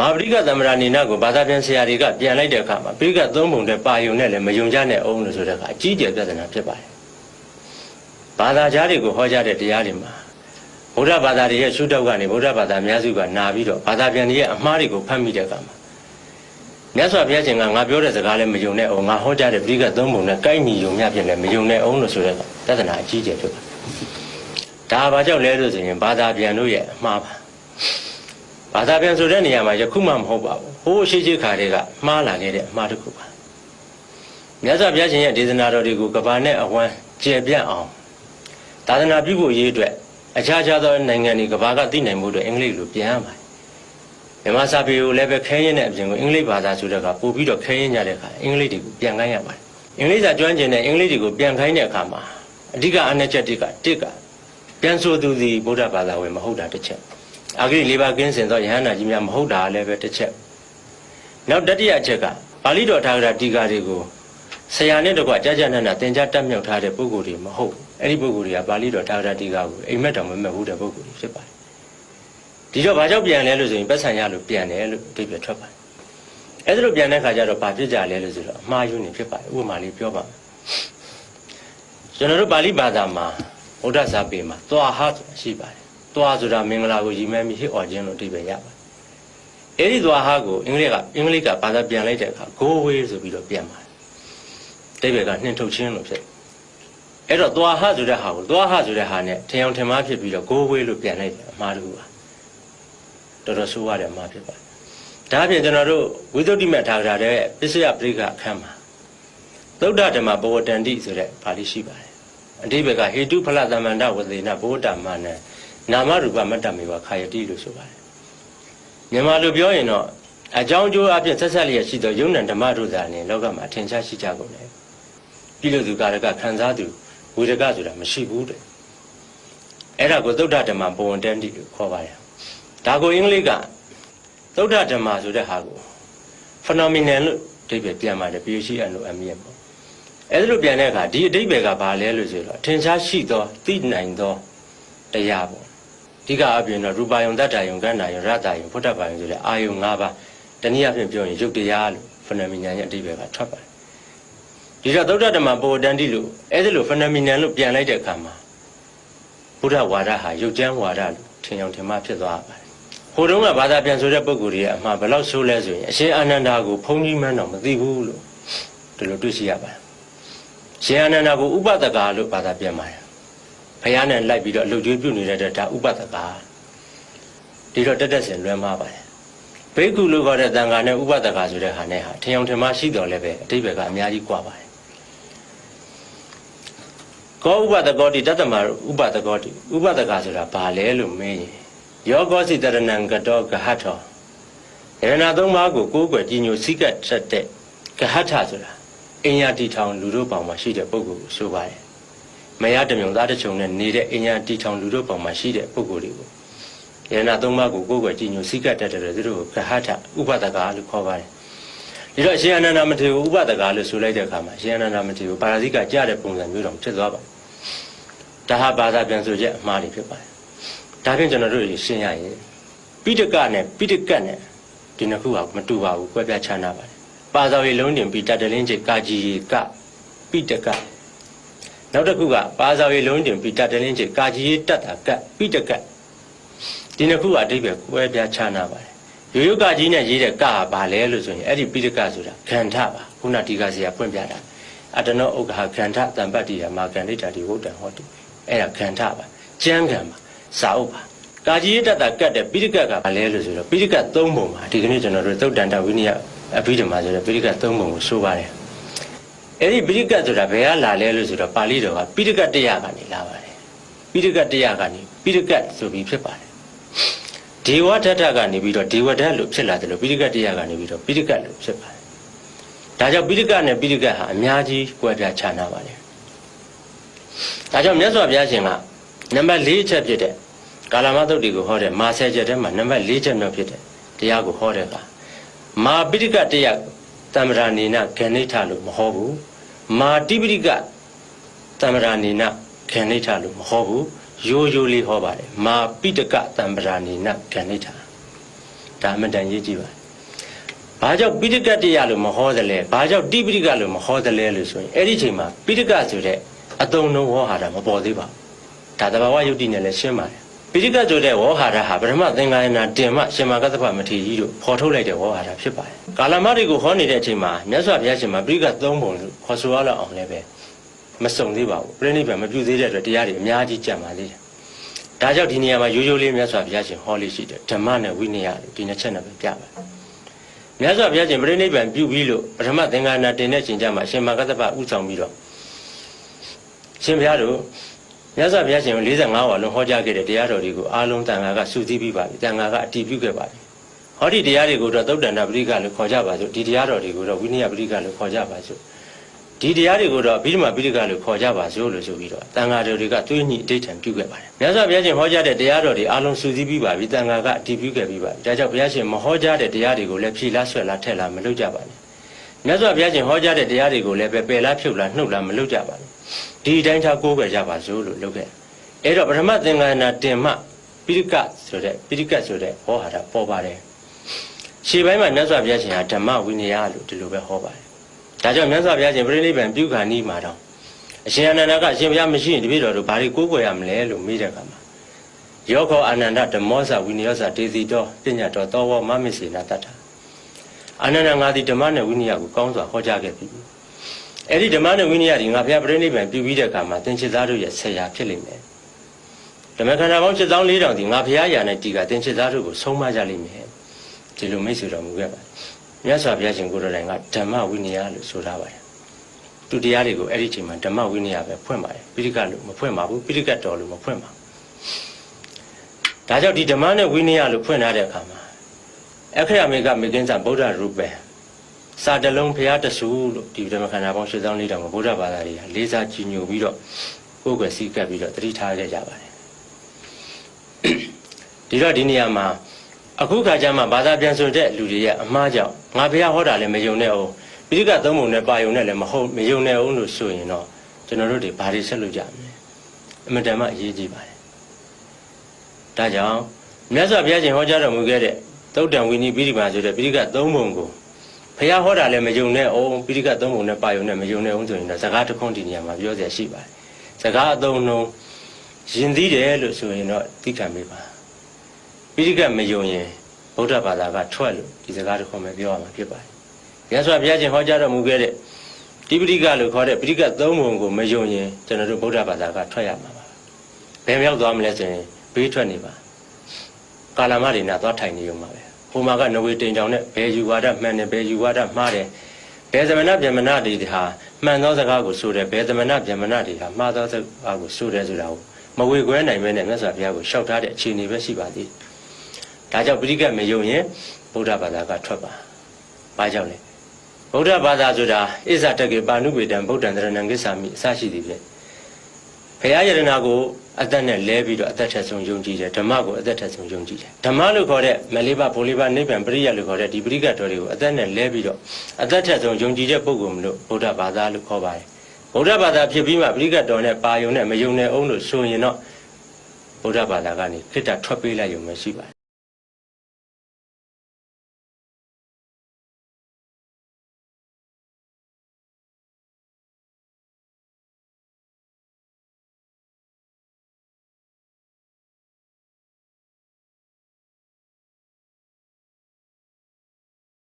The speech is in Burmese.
မဟာပရိကသမ္မရာနေနာကိုဘာသာပြန်ဆရာတွေကပြန်လိုက်တဲ့အခါမှာပရိကသုံးပုံတဲ့ပါယုံနဲ့လည်းမယုံကြနဲ့အောင်လို့ဆိုတဲ့အခါအကြီးကျယ်ပြဿနာဖြစ်ပါတယ်ဘာသာကြားတွေကိုဟောကြားတဲ့တရားတွေမှာဗုဒ္ဓဘာသာတွေရဲ့ရှုထောက်ကနေဗုဒ္ဓဘာသာအများစုကနာပြီးတော့ဘာသာပြန်တွေရဲ့အမှားတွေကိုဖတ်မိတဲ့အခါမှာမြတ်စွာဘုရားရှင်ကငါပြောတဲ့စကားလည်းမယုံနဲ့အောင်ငါဟောကြားတဲ့ပရိကသုံးပုံနဲ့ကိုက်ညီယုံမြဖြစ်လည်းမယုံနဲ့အောင်လို့ဆိုတဲ့ပြဿနာအကြီးကျယ်ဖြစ်ပါတယ်ဒါဘာကြောင့်လဲလို့ဆိုရင်ဘာသာပြန်တို့ရဲ့အမှားပါ ဘာသာပြန်ဆိုတဲ့နေရာမှာယခုမှမဟုတ်ပါဘူးဟိုးရှိရှိခါတွေကမှားလာခဲ့တဲ့အမှားတစ်ခုပါမြတ်စွာဘုရားရှင်ရဲ့ဒေသနာတော်တွေကိုကဘာနဲ့အဝမ်းကျေပြန့်အောင်သာသနာပြုဖို့အရေးအတွက်အခြားခြားသောနိုင်ငံတွေကဘာကသိနိုင်မှုအတွက်အင်္ဂလိပ်လိုပြန်ရပါတယ်မြန်မာစာပေကိုလည်းပဲခဲရင်တဲ့အပြင်ကိုအင်္ဂလိပ်ဘာသာဆိုတဲ့ကပို့ပြီးတော့ခဲရင်ကြတဲ့အခါအင်္ဂလိပ်တွေကိုပြန်ခိုင်းရပါတယ်အင်္ဂလိပ်စာကျွမ်းကျင်တဲ့အင်္ဂလိပ်တွေကိုပြန်ခိုင်းတဲ့အခါမှာအဓိကအနှစ်ချက်တွေကတစ်ကပြန်ဆိုသူသည်ဗုဒ္ဓဘာသာဝင်မဟုတ်တာတစ်ချက် အာဂိလေးပါးကင်းစင်သောယဟန္တာကြီးများမဟုတ်တာလည်းပဲတစ်ချက်နောက်တတိယအချက်ကပါဠိတော်ထာဂရတီကာတွေကိုဆရာနဲ့တကွကြာကြာနာနာသင်ကြားတတ်မြောက်ထားတဲ့ပုဂ္ဂိုလ်တွေမဟုတ်ဘူးအဲ့ဒီပုဂ္ဂိုလ်တွေကပါဠိတော်ထာဂရတီကာကိုအိမ်မက်တော်မမဲ့ဘူးတဲ့ပုဂ္ဂိုလ်တွေဖြစ်ပါတယ်ဒီတော့ဘာကြောင့်ပြန်လဲလို့ဆိုရင်ပတ်ဆံရလို့ပြန်တယ်လို့အဓိပ္ပာယ်ထွက်ပါတယ်အဲ့ဒါလို့ပြန်တဲ့ခါကျတော့ဘာဖြစ်ကြလဲလို့ဆိုတော့အမှားယွင်းနေဖြစ်ပါတယ်ဥပမာလေးပြောပါမယ်ကျွန်တော်တို့ပါဠိဘာသာမှာဗုဒ္ဓစာပေမှာသွားဟဆိုတာရှိပါတယ် သွားဆိုတာမင်္ဂလာကိုရည်မှန်းပြီးဟစ်អော်ခြင်းလို့အဓိပ္ပာယ်ရပါတယ်။အဲဒီသွားဟာကိုအင်္ဂလိပ်ကအင်္ဂလိပ်ကဘာသာပြန်လိုက်တဲ့အခါ go away ဆိုပြီးတော့ပြန်ပါတယ်။အဓိပ္ပာယ်ကနှင်ထုတ်ခြင်းလို့ဖြစ်တယ်။အဲ့တော့သွားဟာဆိုတဲ့ဟာကိုသွားဟာဆိုတဲ့ဟာနဲ့ထင်အောင်ထင်မှားဖြစ်ပြီးတော့ go away လို့ပြန်လိုက်တယ်အမှားတစ်ခုပါ။တော်တော်ဆိုးရတဲ့အမှားဖြစ်ပါတယ်။ဒါအပြင်ကျွန်တော်တို့ဝိသုဒ္ဓိမထာဂရာတဲ့ပစ္စယပရိကအခန်းမှာသုဒ္ဓဓမ္မဘဝတန္တိဆိုတဲ့ပါဠိရှိပါတယ်။အဓိပ္ပာယ်ကဟေတုဖလသမန္တဝသေနဘဝတ္တမနံ နာမရူပမတ္တမေဝခာယတိလို့ဆိုပါတယ်မြန်မာလိုပြောရင်တော့အကြောင်းအကျိုးအပြင်ဆက်ဆက်လျက်ရှိသောယုံနံဓမ္မတို့သာနေလောကမှာထင်ရှားရှိကြကုန်တယ်ပြည်လို့သူကာရကခံစားသူဝေဒကဆိုတာမရှိဘူးတဲ့အဲ့ဒါကိုသုဒ္ဓဓမ္မဘဝန္တန်တိလို့ခေါ်ပါတယ်ဒါကိုအင်္ဂလိပ်ကသုဒ္ဓဓမ္မဆိုတဲ့ဟာကို phenomenon လို့အဓိပ္ပာယ်ပြန်ပါတယ် PHN လို့အမြင်ပေါ့အဲ့ဒါလို့ပြန်တဲ့အခါဒီအဓိပ္ပာယ်ကဘာလဲလို့ဆိုတော့ထင်ရှားရှိသောသိနိုင်သောတရားပေါ့အ ဓိကအပြင်တော့ရူပါယုံတတ္တယုံကန္တာယုံရတ္တယုံဖုဒ္ဓဘာယုံဆိုတဲ့အာယုံ၅ပါးတနည်းအားဖြင့်ပြောရင်ယုတ်တရားလို့ဖနမီနန်ရဲ့အဓိပ္ပာယ်ကထွက်ပါတယ်ဒီတော့သုဒ္ဓဓမ္မပိုတန်တိလို့အဲ့ဒါလို့ဖနမီနန်လို့ပြန်လိုက်တဲ့အခါမှာဘုရားဝါဒဟာယုတ်ကျမ်းဝါဒလို့ထင်အောင်ထင်မှားဖြစ်သွားပါတယ်ဟိုတုန်းကဘာသာပြန်ဆိုတဲ့ပုဂ္ဂိုလ်တွေရဲ့အမှားဘယ်လောက်ဆိုးလဲဆိုရင်အရှင်အာနန္ဒာကိုဘုန်းကြီးမှန်းတော့မသိဘူးလို့ဒီလိုတွေ့ရှိရပါတယ်ရှင်အာနန္ဒာကိုဥပဒကာလို့ဘာသာပြန်ပါတယ် ဘုရားနဲ့လိုက်ပြီးတော့လှုပ်ကြွေးပြုနေတဲ့အတွက်ဒါဥပဒကာဒီတော့တက်တက်ဆင်လွဲမှားပါတယ်ဘိက္ခုလို့ခေါ်တဲ့တန်ခါနဲ့ဥပဒကာဆိုတဲ့ဟာနဲ့ဟာထင်အောင်ထင်မှားရှိတော်လည်းပဲအတိပ္ပယ်ကအများကြီးကွာပါတယ်ကောဥပဒကောတိတတမဥပဒကောတိဥပဒကာဆိုတာဘာလဲလို့မေးရင်ယောကောစီတရဏံကတောဂဟထောရဏသုံးပါးကိုကိုးကွယ်ကြည်ညိုစိကတ်ထက်တဲ့ဂဟထဆိုတာအင်ညာတီထောင်လူတို့ပေါင်မှာရှိတဲ့ပုဂ္ဂိုလ်ကိုဆိုပါတယ် မရတမြုံသားတစ်ချုံနဲ့နေတဲ့အင်ညာတီထောင်လူတို့ပေါ်မှာရှိတဲ့ပုဂ္ဂိုလ်တွေကိုယန္နာသုံးပါးကိုကိုယ်ွယ်ကြည်ညိုစိကတ်တတ်တယ်သူတို့ကိုဂဟထဥပဒကာလို့ခေါ်ပါတယ်ဒီတော့ရှင်အနန္ဒမထေရကိုဥပဒကာလို့ဆိုလိုက်တဲ့အခါမှာရှင်အနန္ဒမထေရကိုပါရဇိကကြားတဲ့ပုံစံမျိုးတော့ဖြစ်သွားပါဒါဟာဘာသာပြန်ဆိုချက်အမှားတွေဖြစ်ပါတယ်ဒါဖြင့်ကျွန်တော်တို့ရှင်းရရင်ပိဋကနဲ့ပိဋကတ်နဲ့ဒီနှစ်ခုကမတူပါဘူးကွဲပြားခြားနာပါတယ်ပါဇော်ရီလုံးတင်ပိတတလင်းချေကာကြီးကပိဋကတ် နောက်တစ်ခုကပါဇာဝေလုံးတင်ပြီးတတလင်းချေကာကြီးရေးတတ်တာကတ်ပြီးတကတ်ဒီနှစ်ခုကအတိပ္ပယ်ကွဲပြားခြားနာပါတယ်ရိုးရိုးကာကြီးနဲ့ရေးတဲ့ကဟာဘာလဲလို့ဆိုရင်အဲ့ဒီပြီးတကတ်ဆိုတာခန္ဓာပါခုနဒီကစီကဖွင့်ပြတာအတနောဥက္ခခန္ဓာတံပတ္တိယမာကန္ဒိတာဒီဝုဒ္ဒံဟောတိအဲ့ဒါခန္ဓာပါကျမ်းဂန်ပါစာအုပ်ပါကာကြီးရေးတတ်တာကတ်တဲ့ပြီးတကတ်ကဘာလဲလို့ဆိုတော့ပြီးတကတ်၃ပုံပါဒီကနေ့ကျွန်တော်တို့သုတ်တန်တဝိနည်းအဘိဓမ္မာဆိုတဲ့ပြီးတကတ်၃ပုံကိုဆိုပါတယ် အဲ့ဒီပိဋကတ်ဆိုတာဘယ်ကလာလဲလို့ဆိုတော့ပါဠိတော်ကပိဋကတ်တရားကနေလာပါတယ်ပိဋကတ်တရားကနေပိဋကတ်ဆိုပြီးဖြစ်ပါတယ်ဒေဝဓာတ်ကနေပြီးတော့ဒေဝဓာတ်လို့ဖြစ်လာတယ်လို့ပိဋကတ်တရားကနေပြီးတော့ပိဋကတ်လို့ဖြစ်ပါတယ်ဒါကြောင့်ပိဋကတ်နဲ့ပိဋကတ်ဟာအများကြီးကွဲပြားခြားနားပါတယ်ဒါကြောင့်မြတ်စွာဘုရားရှင်ကနံပါတ်၄ချက်ဖြစ်တဲ့ကာလမသုတ်တွေကိုဟောတဲ့မာဆယ်ချက်ထဲမှာနံပါတ်၄ချက်မြောက်ဖြစ်တဲ့တရားကိုဟောတဲ့အခါမာပိဋကတ်တရားတမ္မရာနေနဂဏိဋ္ဌလို့မဟောဘူး မာတိပရိကတမ္ပရာနေနဂဏိဋ္ဌလို့မဟောဘူးရိုးရိုးလေးဟောပါတယ်မာပိတကတမ္ပရာနေနဂဏိဋ္ဌဒါအမှန်တန်ရေးကြည့်ပါဘာကြောင့်ပိဋကတ်တရားလို့မဟောသလဲဘာကြောင့်တိပိဋကတ်လို့မဟောသလဲလို့ဆိုရင်အဲ့ဒီချိန်မှာပိဋကတ်ဆိုတဲ့အတုံလုံးဝေါဟာရမပေါ်သေးပါဘူးဒါတဘာဝယုတ်တိနဲ့လည်းရှင်းပါတယ် ပိဋကတ်ဆိုတဲ့ဝေါဟာရဟာပထမသင်္ကာယနာတင်မှရှင်မာကသဗ္ဗမထေရကြီးတို့ဖော်ထုတ်လိုက်တဲ့ဝေါဟာရဖြစ်ပါတယ်ကာလမတွေကိုဟောနေတဲ့အချိန်မှာမြတ်စွာဘုရားရှင်မှာပိဋကတ်သုံးပုံလို့ခေါ်ဆိုရလောက်အောင်လည်းပဲမစုံသေးပါဘူးပြိဋိဘံမပြုသေးတဲ့အတွက်တရားတွေအများကြီးကြံပါသေးတယ်ဒါကြောင့်ဒီနေရာမှာရိုးရိုးလေးမြတ်စွာဘုရားရှင်ဟောလေးရှိတယ်ဓမ္မနဲ့ဝိနည်းလို့ဒီနှစ်ချက်နဲ့ပဲပြပါတယ်မြတ်စွာဘုရားရှင်ပြိဋိဘံပြုပြီးလို့ပထမသင်္ကာယနာတင်တဲ့အချိန်ကျမှရှင်မာကသဗ္ဗဥဆောင်ပြီးတော့ရှင်ဘုရားတို့ မြတ်စွာဘုရားရှင်45ဝါလုံးဟောကြားခဲ့တဲ့တရားတော်တွေကိုအားလုံးတန်ခါကစုစည်းပြီးပါပြီတန်ခါကအတည်ပြုခဲ့ပါပြီဟောဒီတရားတွေကိုတော့သုတ်တန္တပရိကလို့ခေါ်ကြပါစို့ဒီတရားတော်တွေကိုတော့ဝိနည်းပရိကလို့ခေါ်ကြပါစို့ဒီတရားတွေကိုတော့အဘိဓမ္မာပရိကလို့ခေါ်ကြပါစို့လို့ဆိုပြီးတော့တန်ခါတော်တွေကသွေးညှိအဋ္ဌံပြုခဲ့ပါတယ်မြတ်စွာဘုရားရှင်ဟောကြားတဲ့တရားတော်တွေအားလုံးစုစည်းပြီးပါပြီတန်ခါကအတည်ပြုခဲ့ပြီးပါပြီဒါကြောင့်ဘုရားရှင်မဟောကြားတဲ့တရားတွေကိုလည်းဖြေလားဆွဲလားထက်လားမလုပ်ကြပါနဲ့မြတ်စွာဘုရားရှင်ဟောကြားတဲ့တရားတွေကိုလည်းပဲပယ်လားဖြုတ်လားနှုတ်လားမလုပ်ကြပါနဲ့ ဒီအတိုင်းထားကိုးကွယ်ကြပါစို့လို့လုပ်ခဲ့အဲ့တော့ပထမသင်္ကန်းနာတင်မှပိဋကဆိုတဲ့ပိဋကဆိုတဲ့ဟောဟာတာပေါ်ပါတယ်ရှေ့ပိုင်းမှာမြတ်စွာဘုရားရှင်ဟာဓမ္မဝိနည်းလို့ဒီလိုပဲဟောပါတယ်ဒါကြောင့်မြတ်စွာဘုရားရှင်ပြိဋိဘံပြုခါနီးမှာတော့အရှင်အနန္ဒကအရှင်ဘုရားမရှိရင်တပည့်တော်တို့ဘာတွေကိုးကွယ်ရမလဲလို့မေးတဲ့အခါမှာယောခောအာနန္ဒဓမ္မောဇဝိနည်းဇတေစီတော်ပညာတော်သောဝမမစ္စေနာတတ္ထအာနန္ဒငါသည်ဓမ္မနဲ့ဝိနည်းကိုကောင်းစွာဟောကြားခဲ့ပြီ အဲ့ဒီဓမ္မနဲ့ဝိနည်းဒီငါဘုရားပြိဋိဘံပြုပြီးတဲ့အခါမှာသင်္ချစ်သားတို့ရဲ့ဆရာဖြစ်လိမ့်မယ်ဓမ္မခန္ဓာပေါင်း7400ဒီငါဘုရားရာနဲ့တီကသင်္ချစ်သားတို့ကိုဆုံးမကြလိမ့်မယ်ဒီလိုမိတ်ဆွေတော်မူခဲ့ပါတယ်မြတ်စွာဘုရားရှင်ကိုယ်တော်တိုင်ကဓမ္မဝိနည်းလို့ဆိုထားပါတယ်သူတရားတွေကိုအဲ့ဒီချိန်မှာဓမ္မဝိနည်းပဲဖွင့်ပါတယ်ပိဋကလို့မဖွင့်ပါဘူးပိဋကတော်လို့မဖွင့်ပါဘူးဒါကြောင့်ဒီဓမ္မနဲ့ဝိနည်းလို့ဖွင့်ထားတဲ့အခါမှာအခရမေကမေကင်းစာဗုဒ္ဓရူပံ စာတလုံးဘုရားတဆူလို့ဒီဓမ္မခန္ဓာပေါင်း၈000လေးတောင်ဗုဒ္ဓဘာသာတွေကလေးစားကြည်ညိုပြီးတော့ကိုယ်ွယ်စည်းကပ်ပြီးတော့တတိထားခဲ့ကြပါတယ်ဒီတော့ဒီနေရာမှာအခုခါကျမှဘာသာပြန်ဆိုတဲ့လူတွေရဲ့အမှားကြောင့်ငါဘုရားဟောတာလည်းမယုံနဲ့အောင်ပိဋကသုံးပုံနဲ့ပါယုံနဲ့လည်းမဟုတ်မယုံနဲ့အောင်လို့ဆိုရင်တော့ကျွန်တော်တို့တွေဘာတွေဆက်လုပ်ကြမလဲအမှန်တမ်းအရေးကြီးပါတယ်ဒါကြောင့်မြတ်စွာဘုရားရှင်ဟောကြားတော်မူခဲ့တဲ့သုတ်တံဝိနည်းပိဋကဆိုတဲ့ပိဋကသုံးပုံကို ဘုရားဟောတာလည်းမယုံနဲ့အောင်ပိဋကတ်သုံးပုံနဲ့ပါယုံနဲ့မယုံနဲ့အောင်ဆိုရင်ဒါစကားတစ်ခွန်းဒီနေရာမှာပြောစရာရှိပါတယ်စကားအသုံးနှုန်းရင်သီးတယ်လို့ဆိုရင်တော့သိခံပေးပါပိဋကတ်မယုံရင်ဗုဒ္ဓဘာသာကထွက်လို့ဒီစကားတစ်ခွန်းပဲပြောရမှာဖြစ်ပါတယ်ရသော်ဘုရားရှင်ဟောကြားတော်မူခဲ့တဲ့တိပိဋကလို့ခေါ်တဲ့ပိဋကတ်သုံးပုံကိုမယုံရင်ကျွန်တော်တို့ဗုဒ္ဓဘာသာကထွက်ရမှာပါဘယ်မြောက်သွားမလဲဆိုရင်ဘေးထွက်နေပါကာလမရိနာသွားထိုင်နေရုံပါပဲ ဟိုမှာကနဝေတိန်တောင်နဲ့ဘယ်ယူဝါဒမှန်တယ်ဘယ်ယူဝါဒမှားတယ်ဘယ်သမဏဗျမဏတွေဟာမှန်သောစကားကိုဆိုတယ်ဘယ်သမဏဗျမဏတွေဟာမှားသောစကားကိုဆိုတယ်ဆိုတာကိုမဝေခွဲနိုင်မဲနဲ့မြတ်စွာဘုရားကိုရှောက်ထားတဲ့အခြေအနေပဲရှိပါသေးတယ်။ဒါကြောင့်ပရိကတ်မယုံရင်ဗုဒ္ဓဘာသာကထွက်ပါ။ဘာကြောင့်လဲ။ဗုဒ္ဓဘာသာဆိုတာဣဇတကေပါဏုပေတံဗုဒ္ဓံတရဏံကိစ္ဆာမိအစရှိသည်ဖြင့်ဘုရားယရနာကို အသက်နဲ့လဲပြီးတော့အသက်ထက်ဆုံးယုံကြည်တယ်ဓမ္မကိုအသက်ထက်ဆုံးယုံကြည်တယ်ဓမ္မလို့ခေါ်တဲ့မလေးပါဘိုလေးပါနိဗ္ဗာန်ပရိယလို့ခေါ်တဲ့ဒီပရိကတ်တော်တွေကိုအသက်နဲ့လဲပြီးတော့အသက်ထက်ဆုံးယုံကြည်တဲ့ပုဂ္ဂိုလ်မလို့ဗုဒ္ဓဘာသာလို့ခေါ်ပါတယ်ဗုဒ္ဓဘာသာဖြစ်ပြီးမှပရိကတ်တော်နဲ့ပါယုံနဲ့မယုံနဲ့အောင်လို့ဆိုရင်တော့ဗုဒ္ဓဘာသာကနေခိတ္တထွက်ပေးလိုက်ရုံပဲရှိပါတယ်